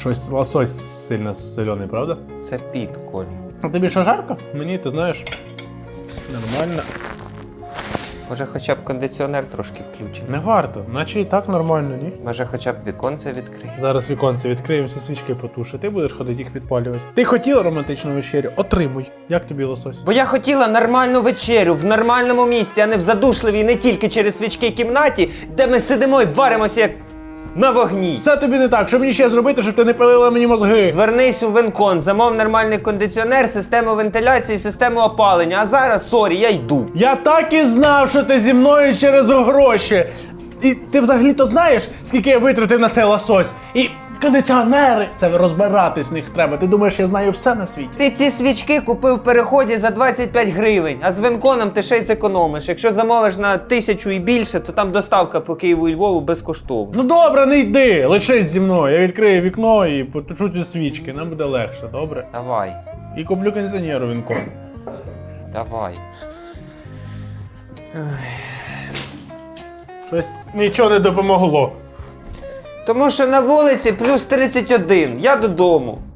Щось лосось сильно солений, правда? Це піт, Коль. А тобі що жарко? Мені, ти знаєш. Нормально. Може, хоча б кондиціонер трошки включити. Не варто, наче і так нормально, ні? Може, хоча б віконце відкрити. Зараз віконце відкриємо, всі свічки потуши. Ти будеш ходити їх підпалювати. Ти хотіла романтичну вечерю? Отримуй. Як тобі лосось? Бо я хотіла нормальну вечерю в нормальному місці, а не в задушливій не тільки через свічки кімнаті, де ми сидимо і варимося як на вогні. Все тобі не так. Що мені ще зробити, щоб ти не пилила мені мозги? Звернись у Венкон, замов нормальний кондиціонер, систему вентиляції, систему опалення. А зараз, сорі, я йду. Я так і знав, що ти зі мною через гроші. І ти взагалі-то знаєш, скільки я витратив на цей лосось? І кондиціонери, це розбиратись в них треба. Ти думаєш, я знаю все на світі? Ти ці свічки купив в переході за 25 гривень, а з Венконом ти ще й зекономиш. Якщо замовиш на тисячу і більше, то там доставка по Києву і Львову безкоштовно. Ну добре, не йди, лишись зі мною. Я відкрию вікно і потушу ці свічки. Нам буде легше, добре? Давай, І куплю кондиціонер у вінкон. давай. Щось нічого не допомогло. Тому що на вулиці плюс 31, я додому.